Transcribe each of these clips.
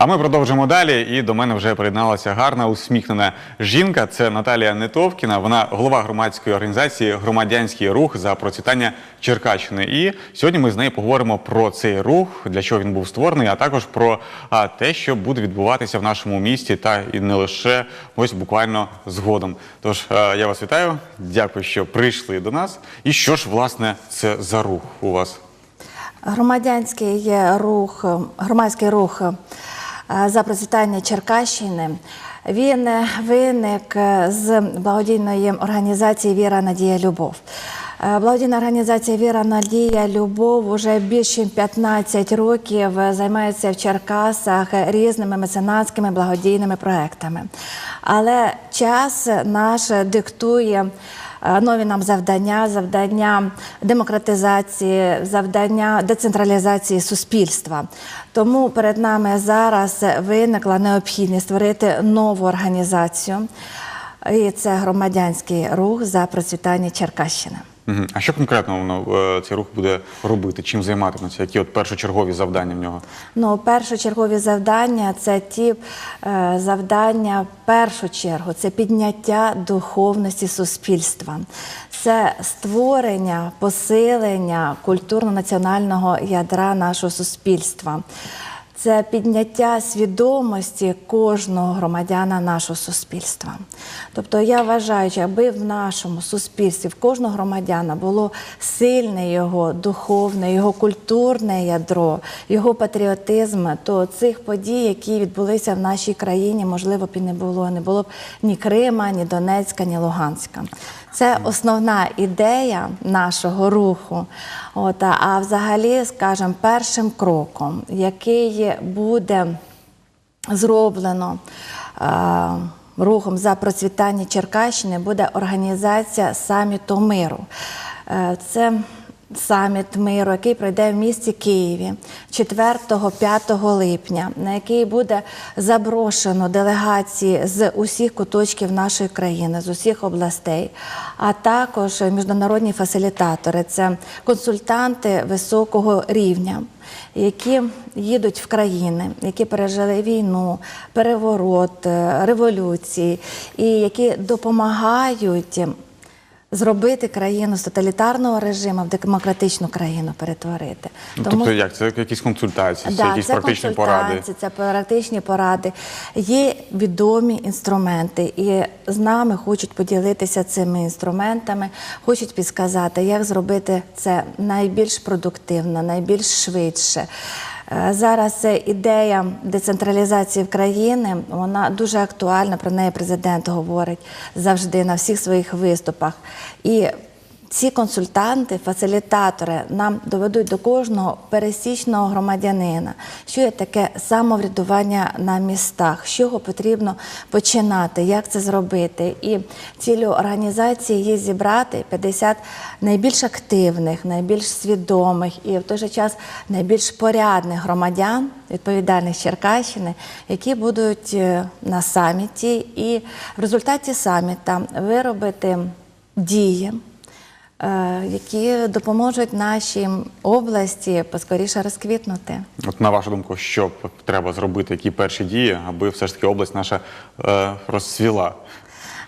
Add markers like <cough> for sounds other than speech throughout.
А ми продовжимо далі. І до мене вже приєдналася гарна усміхнена жінка. Це Наталія Нетовкіна. Вона голова громадської організації Громадянський рух за процвітання Черкащини. І сьогодні ми з нею поговоримо про цей рух, для чого він був створений, а також про те, що буде відбуватися в нашому місті, та і не лише ось буквально згодом. Тож я вас вітаю. Дякую, що прийшли до нас. І що ж власне це за рух у вас? Громадянський рух, громадський рух за процвітання Черкащини. Він виник з благодійної організації Віра Надія Любов. Е, Благодійна організація Віра Надія Любов уже більше ніж 15 років займається в Черкасах різними меценатськими благодійними проектами. Але час наш диктує е, нові нам завдання, завдання демократизації, завдання децентралізації суспільства. Тому перед нами зараз виникла необхідність створити нову організацію. І це громадянський рух за процвітання Черкащини. А що конкретно воно е, цей рух буде робити? Чим займатиметься? Які от першочергові завдання в нього? Ну, першочергові завдання це ті е, завдання, першу чергу, це підняття духовності суспільства, це створення, посилення культурно-національного ядра нашого суспільства. Це підняття свідомості кожного громадяна нашого суспільства. Тобто я вважаю, що аби в нашому суспільстві в кожного громадяна було сильне його духовне, його культурне ядро, його патріотизм, то цих подій, які відбулися в нашій країні, можливо б і не було. Не було б ні Крима, ні Донецька, ні Луганська. Це основна ідея нашого руху. От, а- взагалі, скажімо, першим кроком, який буде зроблено е, рухом за процвітання Черкащини, буде організація саміту миру. Е, це саміт миру, який пройде в місті Києві 4-5 липня, на який буде запрошено делегації з усіх куточків нашої країни, з усіх областей, а також міжнародні фасилітатори, це консультанти високого рівня які їдуть в країни, які пережили війну, переворот, е, революції, і які допомагають зробити країну з тоталітарного режиму в демократичну країну перетворити. Ну, тобто як? Це якісь консультації, це Да, якісь практичні поради. Це практичні поради. Є відомі інструменти, і з нами хочуть поділитися цими інструментами, хочуть підказати, як зробити це найбільш продуктивно, найбільш швидше. Е, Зараз ідея децентралізації країни, вона дуже актуальна. Про неї президент говорить завжди на всіх своїх виступах. І ці консультанти, фасилітатори нам доведуть до кожного пересічного громадянина, що є таке самоврядування на містах, з чого потрібно починати, як це зробити. І цілю організації є зібрати 50 найбільш активних, найбільш свідомих і в той же час найбільш порядних громадян, відповідальних Черкащини, які будуть е, на саміті, і в результаті саміта виробити дії які допоможуть нашій області поскоріше розквітнути. От на вашу думку, що треба зробити, які перші дії, аби все ж таки область наша е, розцвіла?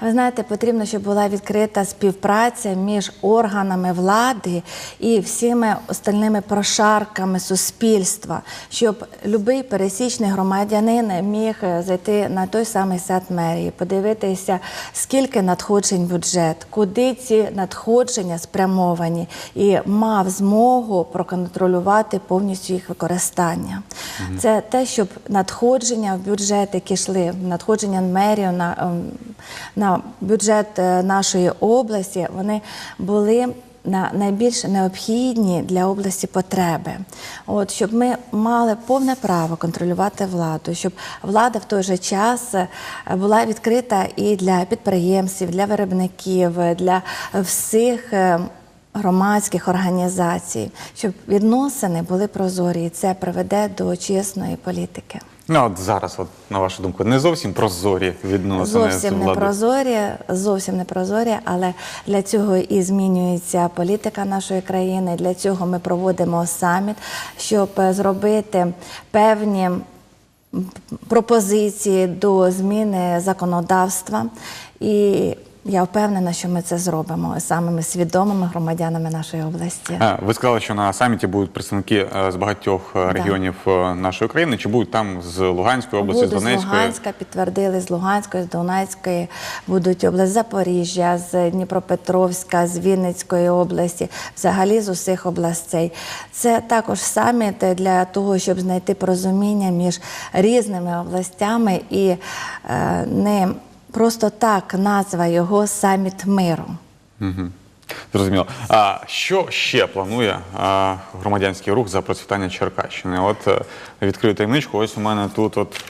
Ви знаєте, потрібно, щоб була відкрита співпраця між органами влади і всіми остальними прошарками суспільства, щоб будь-який пересічний громадянин міг е, зайти на той самий сайт мерії, подивитися, скільки надходжень бюджет, куди ці надходження спрямовані, і мав змогу проконтролювати повністю їх використання. Це те, щоб надходження в бюджет, які йшли, надходження мерію на, ем, на бюджет е, нашої області, вони були. На найбільш необхідні для області потреби, от щоб ми мали повне право контролювати владу, щоб влада в той же час е, була відкрита і для підприємців, для виробників, для всіх е, громадських організацій, щоб відносини були прозорі, і це приведе до чесної політики. Ну от зараз, от на вашу думку, не зовсім прозорі відносини з Зовсім не владою? прозорі, зовсім не прозорі, але для цього і змінюється політика нашої країни. Для цього ми проводимо саміт, щоб зробити певні пропозиції до зміни законодавства. І я впевнена, що ми це зробимо самими свідомими громадянами нашої області. А, Ви сказали, що на саміті будуть представники е, з багатьох е, регіонів е, нашої країни. Чи будуть там з Луганської області, з Будуть з Донецької? Луганська, підтвердили з Луганської, з Донецької, будуть область Запоріжжя, з Дніпропетровська, з Вінницької області, взагалі з усіх областей. Це також саміт для того, щоб знайти порозуміння між різними областями і е, не просто так назва його саміт миру. Мгм. Зрозуміло. А що ще планує а, громадянський рух за процвітання Черкащини? От е, відкрию таємничку. Ось у мене тут от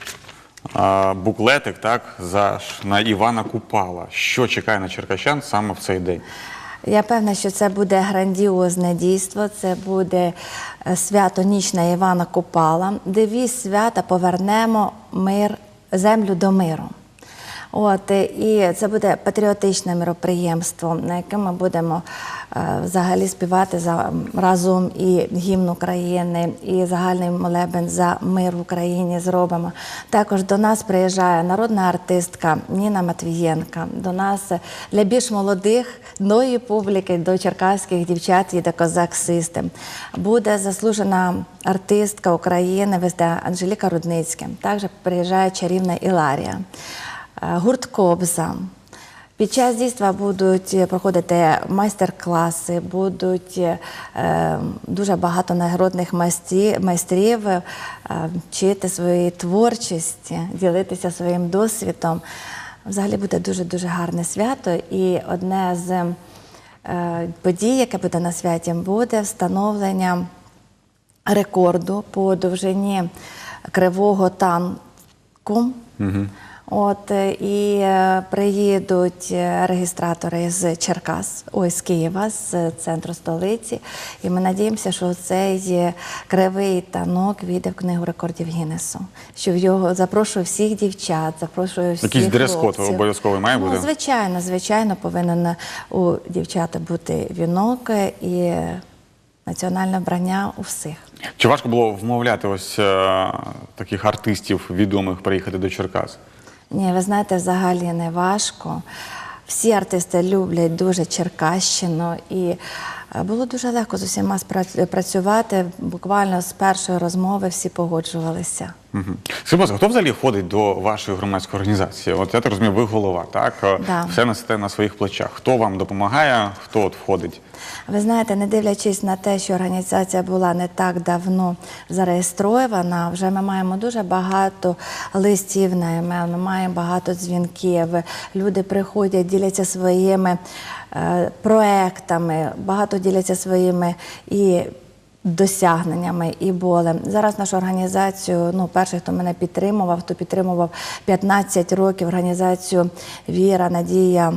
а, буклетик, так, за на Івана Купала. Що чекає на черкащан саме в цей день? Я певна, що це буде грандіозне дійство. Це буде е, свято Ніч на Івана Купала. Девіз свята повернемо мир, землю до миру. От е, і це буде патріотичне мероприємство, на яке ми будемо е, взагалі співати за разом і гімн України, і загальний молебен за мир в Україні зробимо. Також до нас приїжджає народна артистка Ніна Матвієнка. До нас е, для більш молодих нової публіки, до черкаських дівчат і до козак Систем. Буде заслужена артистка України везде Анжеліка Рудницька. Також приїжджає чарівна Іларія. Е, гурт Кобза. Під час дійства будуть проходити майстер-класи, будуть е, дуже багато нагородних майстрів, е, вчити своєї творчості, ділитися своїм досвідом. Взагалі буде дуже-дуже гарне свято. І одне з подій, яке буде на святі, буде встановлення рекорду по довжині кривого танку. От е, і е, приїдуть е, регістратори з Черкас, ой, з Києва, з центру столиці. І ми надіємося, що цей кривий танок війде в книгу рекордів Гіннесу. Що в його запрошую всіх дівчат, запрошую всіх Якийсь дрес-код хлопців. обов'язковий має ну, бути? Звичайно, звичайно, повинен у дівчата бути вінок і національне вбрання у всіх. Чи важко було вмовляти ось е, таких артистів відомих приїхати до Черкас? Ні, ви знаєте, взагалі не важко. Всі артисти люблять дуже Черкащину, і е, було дуже легко з усіма працювати. Буквально з першої розмови всі погоджувалися. Угу. Скажіть, хто взагалі входить до вашої громадської організації? От я так розумію, ви голова, так? Да. Все несете на своїх плечах. Хто вам допомагає, хто от входить? Ви знаєте, не дивлячись на те, що організація була не так давно зареєстрована, вже ми маємо дуже багато листів на емейл, ми маємо багато дзвінків. Люди приходять, діляться своїми е, проектами, багато діляться своїми і. Досягненнями і болем. Зараз нашу організацію, ну, перший, хто мене підтримував, хто підтримував 15 років організацію Віра, Надія,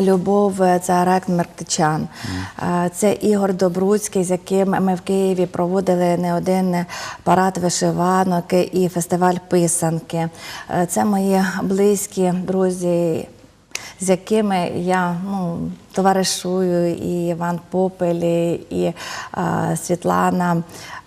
Любов це Арак Мерктичан. Е, Це Ігор Добруцький, з яким ми в Києві проводили не один парад вишиванок і фестиваль писанки. Е, Це мої близькі друзі, з якими я ну, товаришую, і Іван Попель, і е, Світлана.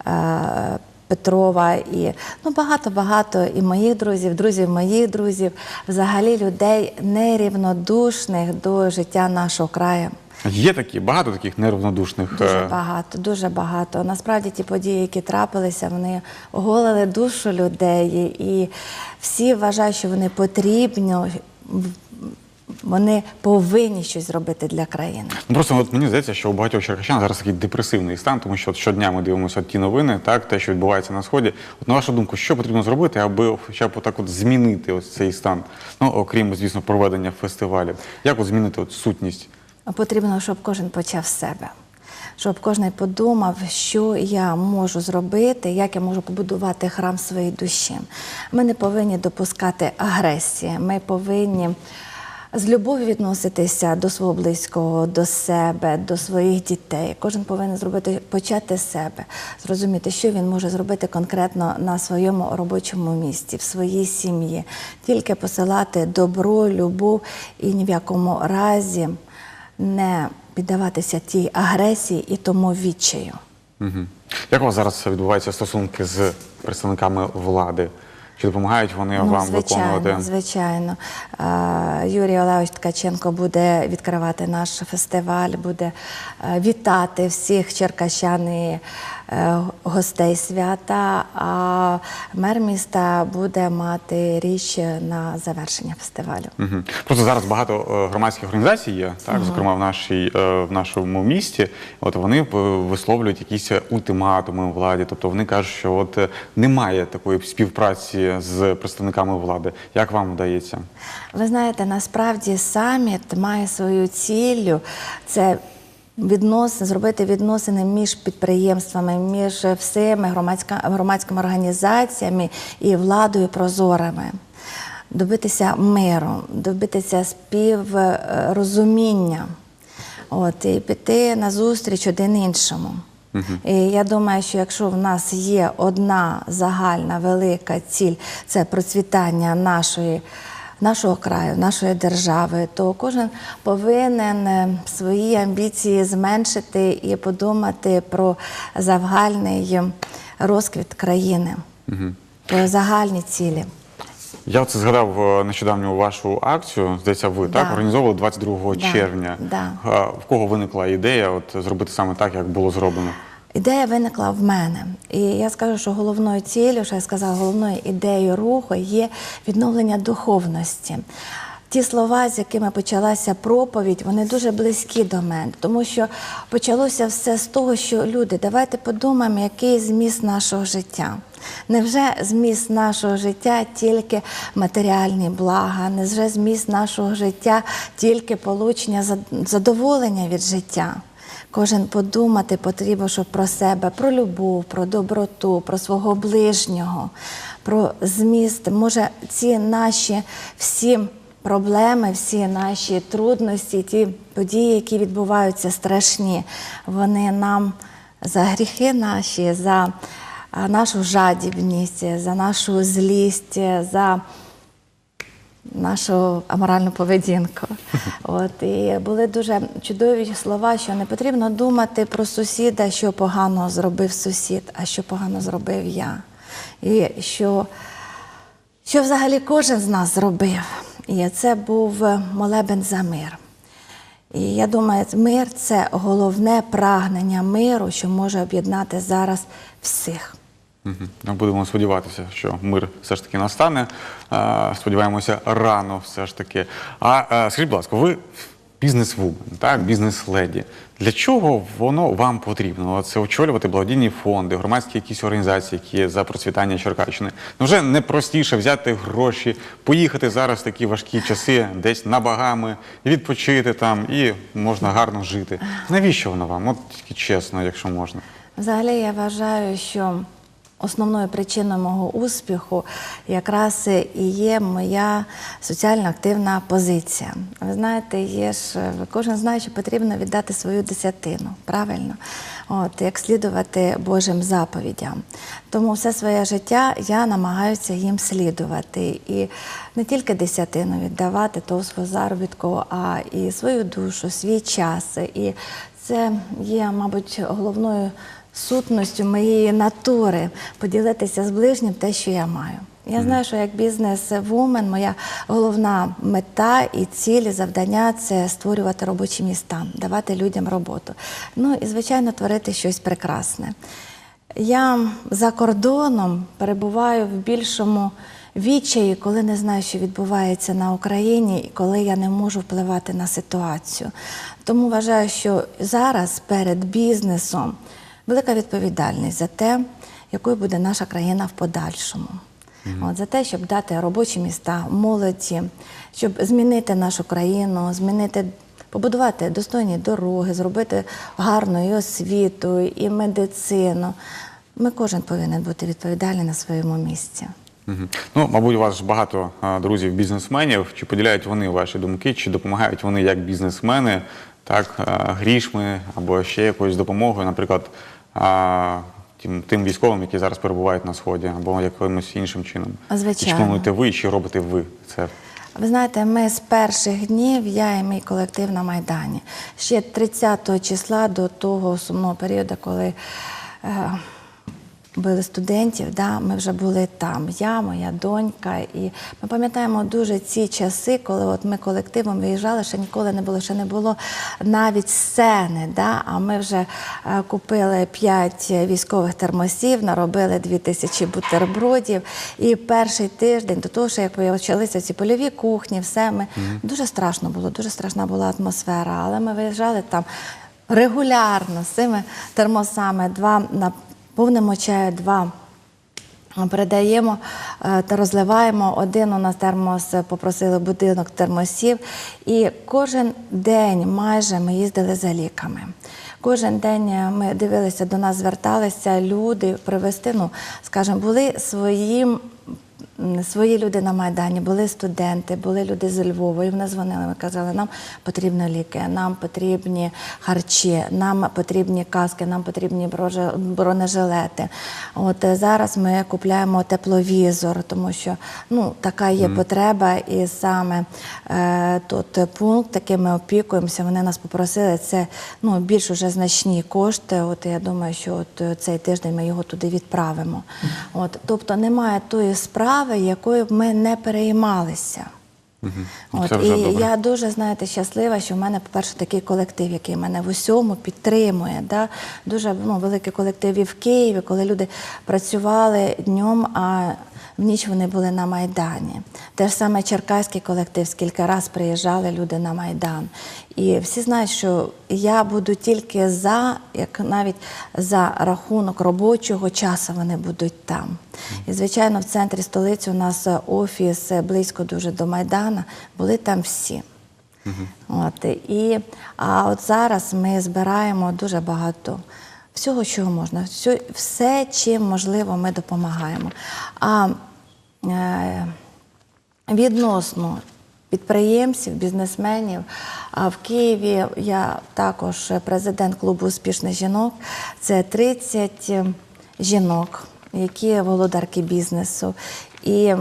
е, Петрова і ну багато-багато і моїх друзів, друзів моїх друзів, взагалі людей нерівнодушних до життя нашого краю. Є такі, багато таких нерівнодушних. Дуже е, багато, дуже багато. Насправді ті події, які трапилися, вони оголили душу людей, і всі вважають, що вони потрібні, вони повинні щось зробити для країни. Ну просто от мені здається, що у багатьох черкащан зараз такий депресивний стан, тому що от щодня ми дивимося ті новини, так те, що відбувається на сході. От на вашу думку, що потрібно зробити, аби хоча б отак от змінити ось цей стан? Ну окрім, звісно, проведення фестивалів. Як от змінити от сутність? Потрібно, щоб кожен почав з себе. Щоб кожен подумав, що я можу зробити, як я можу побудувати храм своєї душі. Ми не повинні допускати агресії. Ми повинні з любов'ю відноситися до свого близького, до себе, до своїх дітей. Кожен повинен зробити почати себе, зрозуміти, що він може зробити конкретно на своєму робочому місці, в своїй сім'ї, тільки посилати добро, любов і ні в якому разі не піддаватися тій агресії і тому відчаю. Угу. Як у вас зараз відбуваються стосунки з представниками влади? Чи допомагають вони вам Ну, звичайно, виконувати? звичайно. Юрій Олегович Ткаченко буде відкривати наш фестиваль, буде е, вітати всіх черкащан і гостей свята. А мер міста буде мати річ на завершення фестивалю. Угу. Просто зараз багато е, громадських організацій є, так, зокрема в, нашій, е, в нашому місті. От вони е, висловлюють якісь ультиматуми владі. Тобто вони кажуть, що от е, немає такої співпраці з представниками влади. Як вам вдається? Ви знаєте, насправді саміт має свою ціллю це відносини, зробити відносини між підприємствами, між всіми громадська, громадськими організаціями і владою прозорими. Добитися миру, добитися співрозуміння, от, і піти на зустріч один іншому. І я думаю, що якщо в нас є одна загальна велика ціль це процвітання нашої, нашого краю, нашої держави, то кожен повинен е, свої амбіції зменшити і подумати про загальний розквіт країни, про загальні цілі. Я оце згадав е, нещодавню вашу акцію. Здається, ви так організовували 22 Да, червня. да. В кого виникла ідея от зробити саме так, як було зроблено? Ідея виникла в мене. І я скажу, що головною цілею, що я сказала, головною ідеєю руху є відновлення духовності. Ті слова, з якими почалася проповідь, вони дуже близькі до мене, тому що почалося все з того, що люди, давайте подумаємо, який зміст нашого життя. Невже зміст нашого життя тільки матеріальні блага, невже зміст нашого життя тільки получення задоволення від життя? Кожен подумати потрібно, що про себе, про любов, про доброту, про свого ближнього, про зміст. Може, ці наші всі проблеми, всі наші трудності, ті події, які відбуваються страшні, вони нам за гріхи наші, за нашу жадібність, за нашу злість, за нашу аморальну поведінку. <laughs> От і були дуже чудові слова, що не потрібно думати про сусіда, що погано зробив сусід, а що погано зробив я. І що, що взагалі кожен з нас зробив. І це був молебен за мир. І я думаю, мир це головне прагнення миру, що може об'єднати зараз всіх. Мгм. Ну, будемо сподіватися, що мир все ж таки настане. Сподіваємося, рано все ж таки. А а, скажіть, будь ласка, ви бізнес-вумен, так, бізнес-леді. Для чого воно вам потрібно? Це очолювати благодійні фонди, громадські якісь організації, які за процвітання Черкащини. Ну вже не простіше взяти гроші, поїхати зараз в такі важкі часи, десь на Багами, відпочити там і можна гарно жити. Навіщо воно вам? От тільки чесно, якщо можна. Взагалі, я вважаю, що основною причиною мого успіху якраз і є моя соціально активна позиція. Ви знаєте, є ж кожен знає, що потрібно віддати свою десятину, правильно? От, як слідувати Божим заповідям. Тому все своє життя я намагаюся їм слідувати. І не тільки десятину віддавати того свого заробітку, а і свою душу, свій час. І це є, мабуть, головною сутністю моєї натури поділитися з ближнім те, що я маю. Я знаю, що як бізнес-вумен моя головна мета і ціль, і завдання це створювати робочі міста, давати людям роботу. Ну і звичайно творити щось прекрасне. Я за кордоном перебуваю в більшому відчаї, коли не знаю, що відбувається на Україні, і коли я не можу впливати на ситуацію. Тому вважаю, що зараз перед бізнесом велика відповідальність за те, якою буде наша країна в подальшому. От, за те, щоб дати робочі міста молоді, щоб змінити нашу країну, змінити, побудувати достойні дороги, зробити гарну і освіту, і медицину. Ми кожен повинен бути відповідальний на своєму місці. Ну, мабуть, у вас багато друзів бізнесменів. Чи поділяють вони ваші думки, чи допомагають вони як бізнесмени, так, грішми або ще якоюсь допомогою, наприклад, тим, тим військовим, які зараз перебувають на сході, або якимось іншим чином? Звичайно. Чи плануєте ви, чи робите ви це? Ви знаєте, ми з перших днів, я і мій колектив на Майдані. Ще 30 числа до того сумного періоду, коли е, били студентів, да, ми вже були там. Я, моя донька. І ми пам'ятаємо дуже ці часи, коли от ми колективом виїжджали, ще ніколи не було, ще не було навіть сцени. Да, а ми вже е, купили п'ять військових термосів, наробили дві тисячі бутербродів. І перший тиждень до того, що як почалися ці польові кухні, все ми дуже страшно було, дуже страшна була атмосфера. Але ми виїжджали там регулярно з цими термосами, два наповнимо чаю, два передаємо е, та розливаємо. Один у нас термос е, попросили будинок термосів. І кожен день майже ми їздили за ліками. Кожен день е, ми дивилися, до нас зверталися люди привезти, ну, скажімо, були своїм свої люди на Майдані, були студенти, були люди з Львова, і вони дзвонили, ми казали, нам потрібні ліки, нам потрібні харчі, нам потрібні каски, нам потрібні бронежилети. От е, зараз ми купляємо тепловізор, тому що ну, така є потреба, і саме е, тут пункт, яким ми опікуємося, вони нас попросили, це ну, більш уже значні кошти. От я думаю, що от цей тиждень ми його туди відправимо. От, тобто немає тої справи, якою б ми не переймалися. От, Це вже і добре. я дуже знаєте щаслива, що в мене, по-перше, такий колектив, який мене в усьому підтримує. Да? Дуже ну, великий колектив і в Києві, коли люди працювали днем, а в ніч вони були на Майдані. Те ж саме черкаський колектив, скільки раз приїжджали люди на Майдан. І всі знають, що я буду тільки за, як навіть за рахунок робочого часу вони будуть там. І, звичайно, в центрі столиці у нас офіс близько дуже до Майдана, були там всі. От, і, а от зараз ми збираємо дуже багато всього, чого можна. Все, чим можливо, ми допомагаємо. А відносно підприємців, бізнесменів. А в Києві я також президент клубу успішних жінок. Це 30 жінок, які володарки бізнесу. І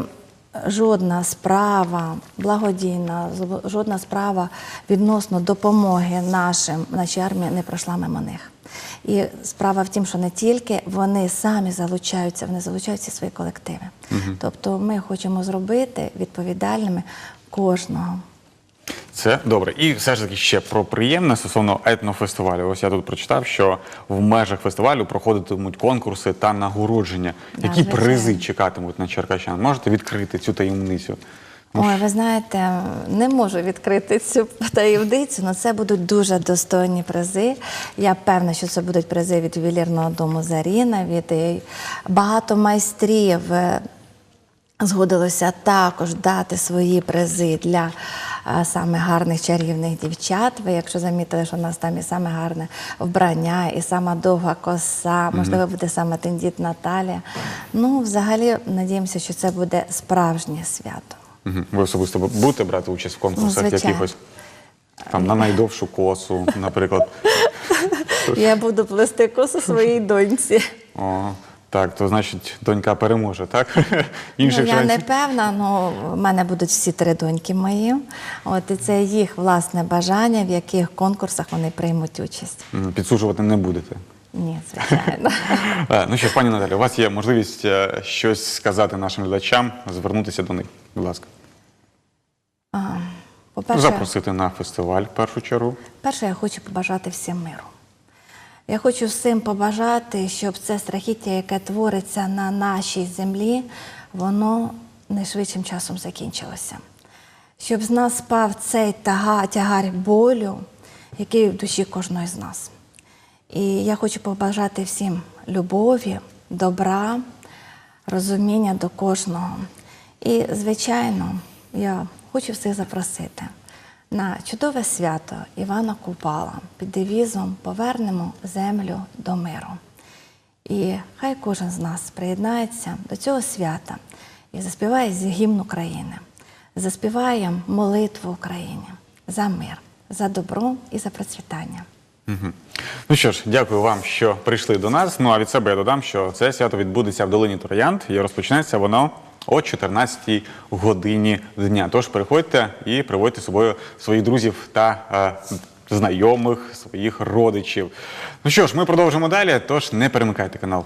жодна справа благодійна, жодна справа відносно допомоги нашим, нашій армії не пройшла мимо них. І справа в тім, що не тільки вони самі залучаються, вони залучають всі свої колективи. Тобто ми хочемо зробити відповідальними кожного. Це добре. І все ж таки ще про приємне стосовно етнофестивалю. Ось я тут прочитав, що в межах фестивалю проходитимуть конкурси та нагородження. Які призи чекатимуть на черкащан? Можете відкрити цю таємницю? Ой, ви знаєте, не можу відкрити цю таємницю, але це будуть дуже достойні призи. Я певна, що це будуть призи від ювелірного дому Заріна, від е, багато майстрів. е, Згодилося також дати свої призи для е, саме гарних чарівних дівчат. Ви, якщо замітили, що у нас там і саме гарне вбрання, і сама довга коса, можливо, буде саме тендітна Наталія. Ну, взагалі, надіємося, що це буде справжнє свято. Мгм. Ви особисто будете брати участь в конкурсах Ну, звичайно. якихось? Там на найдовшу косу, наприклад. <laughs> Я буду плести косу своїй доньці. О, так, то значить донька переможе, так? <laughs> Ну, я не шансів. певна, але в мене будуть всі три доньки мої. От і це їх власне бажання, в яких конкурсах вони приймуть участь. Підсуджувати не будете. Ні, звичайно. <laughs> Е, Ну що ж, пані Наталі, у вас є можливість е, щось сказати нашим глядачам, звернутися до них, будь ласка. По-перше, Запросити на фестиваль в першу чергу. перше, я хочу побажати всім миру. Я хочу всім побажати, щоб це страхіття, яке твориться на нашій землі, воно найшвидшим часом закінчилося. Щоб з нас спав цей тага, тягар болю, який в душі кожного з нас. І я хочу побажати всім любові, добра, розуміння до кожного. І, звичайно, я хочу всіх запросити на чудове свято Івана Купала під девізом Повернемо землю до миру. І хай кожен з нас приєднається до цього свята і заспіває гімн України, заспіває молитву Україні за мир, за добро і за процвітання. Ну що ж, дякую вам, що прийшли до нас. Ну а від себе я додам, що це свято відбудеться в долині Троянд і розпочнеться воно о 14-й годині дня. Тож приходьте і приводьте з собою своїх друзів та е, знайомих, своїх родичів. Ну що ж, ми продовжимо далі, тож не перемикайте канал.